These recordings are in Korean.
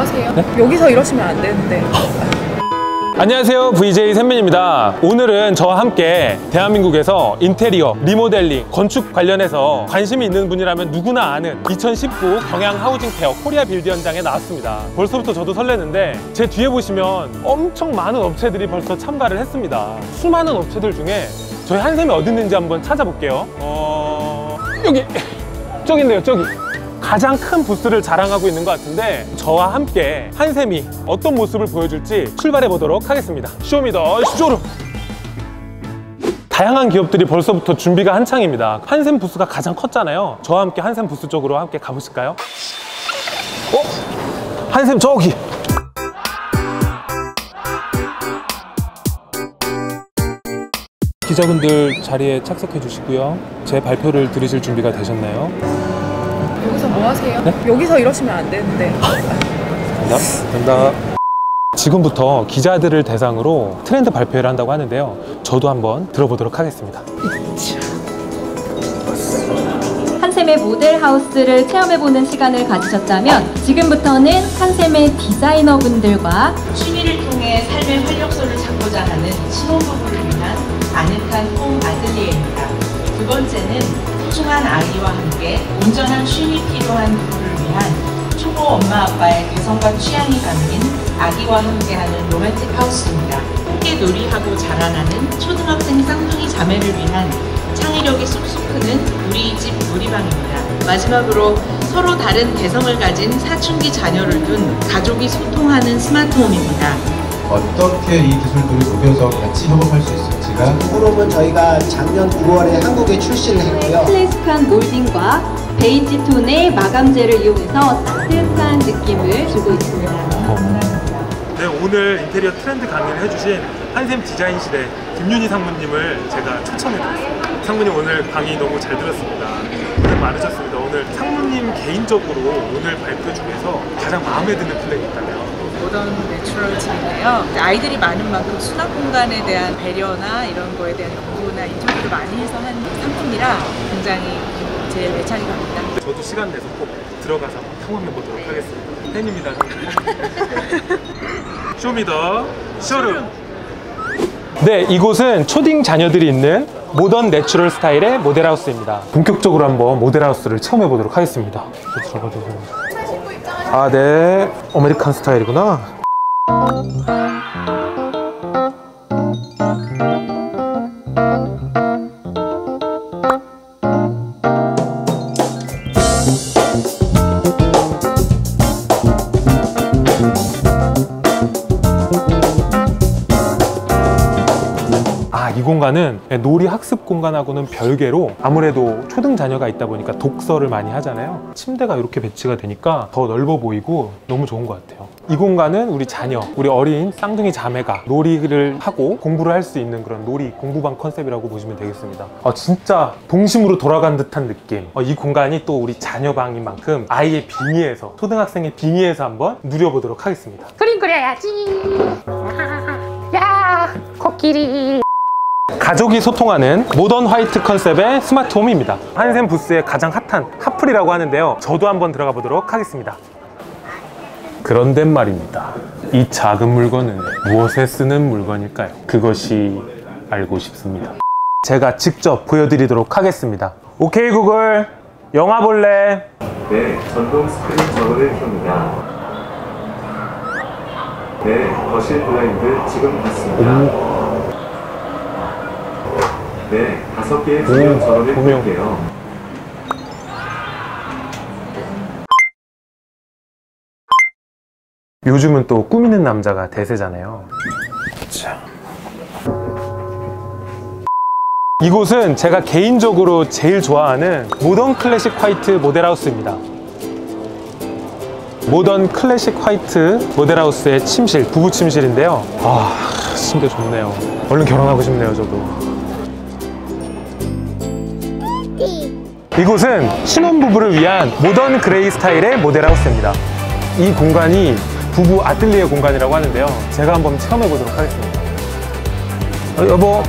뭐 하세요? 여기서 이러시면 안 되는데. 안녕하세요. VJ 샘민입니다. 오늘은 저와 함께 대한민국에서 인테리어, 리모델링, 건축 관련해서 관심이 있는 분이라면 누구나 아는 2019 경양 하우징 페어 코리아 빌드 현장에 나왔습니다. 벌써부터 저도 설레는데 제 뒤에 보시면 엄청 많은 업체들이 벌써 참가를 했습니다. 수많은 업체들 중에 저희 한샘이 어디 있는지 한번 찾아볼게요. 어... 여기. 저기 있네요. 저기 가장 큰 부스를 자랑하고 있는 것 같은데 저와 함께 한샘이 어떤 모습을 보여줄지 출발해 보도록 하겠습니다 쇼미더 쇼룸 다양한 기업들이 벌써부터 준비가 한창입니다 한샘 부스가 가장 컸잖아요 저와 함께 한샘 부스 쪽으로 함께 가보실까요? 어? 한샘 저기 기자분들 자리에 착석해 주시고요 제 발표를 들으실 준비가 되셨나요? 여기서 뭐 하세요? 네? 여기서 이러시면 안 되는데. 감사합니다. 지금부터 기자들을 대상으로 트렌드 발표를 한다고 하는데요. 저도 한번 들어보도록 하겠습니다. 한샘의 모델 하우스를 체험해보는 시간을 가지셨다면 지금부터는 한샘의 디자이너분들과 취미를 통해 삶의 활력소를 찾고자 하는 신혼부부를 위한 아늑한 홈 아틀리에입니다. 두 번째는 소중한 아이와 함께 온전한 쉼이 필요한 부부를 위한 초보 엄마 아빠의 개성과 취향이 담긴 아기와 함께하는 로맨틱 하우스입니다. 함께 놀이하고 자라나는 초등학생 쌍둥이 자매를 위한 창의력이 쑥쑥 크는 우리 집 놀이방입니다. 마지막으로 서로 다른 개성을 가진 사춘기 자녀를 둔 가족이 소통하는 스마트홈입니다. 어떻게 이 기술들을 녹여서 같이 협업할 수 있을지 가 프롬은 저희가 작년 9월에 한국에 출시를 했고요. 클래식한 몰딩과 베이지 톤의 마감재를 이용해서 따뜻한 느낌을 주고 있습니다. 네, 오늘 인테리어 트렌드 강의를 해주신 한샘 디자인실의 김윤희 상무님을 제가 초청해드렸습니다. 상무님 오늘 강의 너무 잘 들었습니다. 고생 많으셨습니다. 오늘 상무님 개인적으로 오늘 발표 중에서 가장 마음에 드는 플랜이 있다면? 모던 내추럴집인데요. 아이들이 많은 만큼 수납 공간에 대한 배려나 이런 거에 대한 연구나 인터뷰를 많이 해서 한 상품이라 굉장히 제일 애착이 갑니다. 저도 시간 내서 꼭 들어가서 한번 탐험해 보도록 하겠습니다. 팬입니다. 쇼미더 쇼룸. 네, 이곳은 초딩 자녀들이 있는 모던 내추럴 스타일의 모델하우스입니다. 본격적으로 한번 모델하우스를 체험해 보도록 하겠습니다. 저 들어가도 아, 네. 아메리칸 스타일이구나. 이 공간은 놀이 학습 공간하고는 별개로 아무래도 초등 자녀가 있다 보니까 독서를 많이 하잖아요. 침대가 이렇게 배치가 되니까 더 넓어 보이고 너무 좋은 것 같아요. 이 공간은 우리 자녀, 우리 어린 쌍둥이 자매가 놀이를 하고 공부를 할 수 있는 그런 놀이 공부방 컨셉이라고 보시면 되겠습니다. 아, 진짜 동심으로 돌아간 듯한 느낌. 어, 이 공간이 또 우리 자녀 방인 만큼 아이의 빙의에서 초등학생의 빙의에서 한번 누려보도록 하겠습니다. 그림 그려야지. 야, 코끼리. 가족이 소통하는 모던 화이트 컨셉의 스마트 홈입니다. 한샘 부스의 가장 핫한 핫플이라고 하는데요. 저도 한번 들어가 보도록 하겠습니다. 그런데 말입니다. 이 작은 물건은 무엇에 쓰는 물건일까요? 그것이 알고 싶습니다. 제가 직접 보여드리도록 하겠습니다. 오케이 구글, 영화 볼래? 네, 전동 스크린 전원을 켭니다. 네, 거실 블라인드 지금 닫습니다. 네, 다섯 개의 조명 전원을. 켤게요. 요즘은 또 꾸미는 남자가 대세잖아요. 자. 이곳은 제가 개인적으로 제일 좋아하는 모던 클래식 화이트 모델하우스입니다. 모던 클래식 화이트 모델하우스의 침실, 부부 침실인데요. 아, 침대 좋네요. 얼른 결혼하고 싶네요, 저도. 이곳은 신혼부부를 위한 모던 그레이 스타일의 모델하우스입니다. 이 공간이 부부 아틀리에 공간이라고 하는데요. 제가 한번 체험해 보도록 하겠습니다. 어, 여보,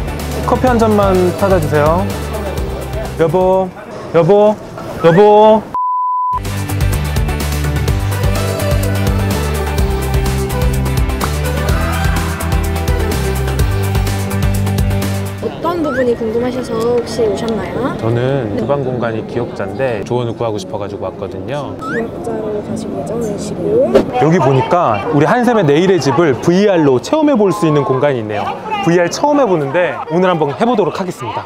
커피 한 잔만 타다 주세요. 여보, 여보, 여보. 공간이 궁금하셔서 혹시 오셨나요? 저는 주방 공간이 기억자인데 조언을 구하고 싶어가지고 왔거든요. 기억자로 가실 예정이시고 여기 보니까 우리 한샘의 내일의 집을 VR로 체험해 볼 수 있는 공간이 있네요. VR 처음 해보는데 오늘 한번 해보도록 하겠습니다.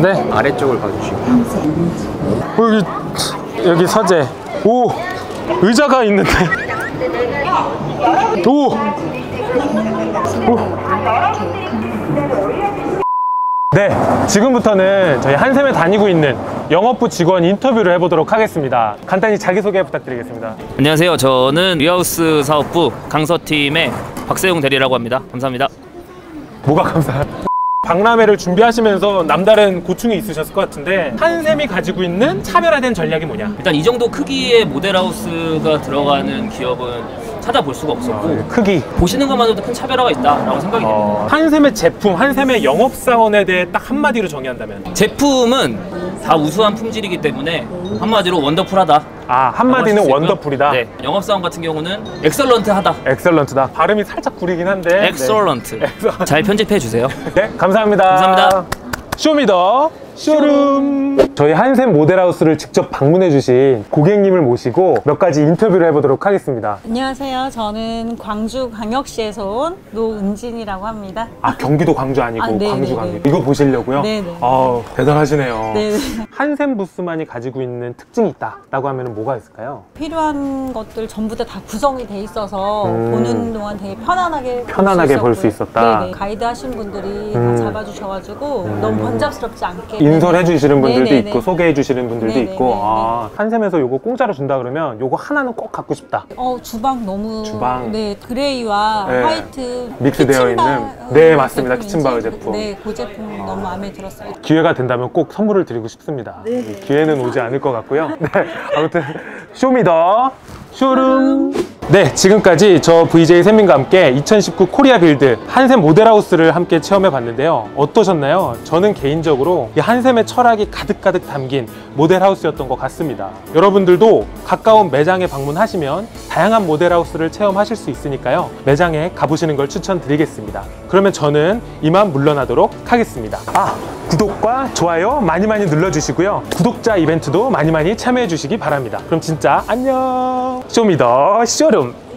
네. 아래쪽을 봐주시고 어, 여기 여기 서재. 오 의자가 있는데. 오. 오. 네, 지금부터는 저희 한샘에 다니고 있는 영업부 직원 인터뷰를 해보도록 하겠습니다. 간단히 자기소개 부탁드리겠습니다. 안녕하세요 저는 위하우스 사업부 강서팀의 박세용 대리라고 합니다 감사합니다 뭐가 감사해요? 박람회를 준비하시면서 남다른 고충이 있으셨을 것 같은데 한샘이 가지고 있는 차별화된 전략이 뭐냐? 일단 이 정도 크기의 모델하우스가 들어가는 기업은 찾아볼 수가 없었고 크기. 보시는 것만으로도 큰 차별화가 있다라고 생각이 됩니다 어, 한샘의 제품, 한샘의 영업 사원에 대해 딱 한마디로 정의한다면 제품은 다 우수한 품질이기 때문에 한마디로 원더풀하다 아 한마디는 원더풀이다. 네, 영업 사원 같은 경우는 엑설런트하다 엑설런트다. 발음이 살짝 구리긴 한데. 엑설런트 네. 잘 편집해 주세요 네, 감사합니다. 감사합니다. 쇼미더 쇼룸. 저희 한샘 모델하우스를 직접 방문해 주신 고객님을 모시고 몇 가지 인터뷰를 해보도록 하겠습니다. 안녕하세요. 저는 광주 광역시에서 온 노은진이라고 합니다. 아 경기도 광주 아니고 아, 네, 광주 네, 광주. 네. 이거 보시려고요? 네, 네. 아 대단하시네요. 네, 네. 한샘 부스만이 가지고 있는 특징이 있다 라고 하면 뭐가 있을까요? 필요한 것들 전부 다, 다 구성이 돼 있어서 음. 보는 동안 되게 편안하게 편안하게 볼 수 있었고요. 있었다. 네네. 가이드 하신 분들이 음. 다 잡아주셔가지고 너무 번잡스럽지 않게 인솔해 주시는 분들도 네네네. 있고 소개해 주시는 분들도 네네네. 있고 아, 한샘에서 요거 공짜로 준다 그러면 요거 하나는 꼭 갖고 싶다. 어 주방 너무 주방. 네 그레이와 네. 화이트 믹스되어 있는 네, 어, 맞습니다. 제품인지 키친바의 제품. 네그 제품 너무 마음에 들었어요. 기회가 된다면 꼭 선물을 드리고 싶습니다. 기회는 오지 않을 것 같고요. 네, 아무튼 쇼미더 쇼룸. 네, 지금까지 저 VJ 샘민과 함께 2019 코리아 빌드 한샘 모델하우스를 함께 체험해 봤는데요. 어떠셨나요? 저는 개인적으로 이 한샘의 철학이 가득가득 담긴 모델하우스였던 것 같습니다. 여러분들도 가까운 매장에 방문하시면 다양한 모델하우스를 체험하실 수 있으니까요. 매장에 가보시는 걸 추천드리겠습니다. 그러면 저는 이만 물러나도록 하겠습니다. 아, 구독과 좋아요 많이 많이 눌러주시고요. 구독자 이벤트도 많이 많이 참여해 주시기 바랍니다. 그럼 진짜 안녕! 쇼미더 쇼룸!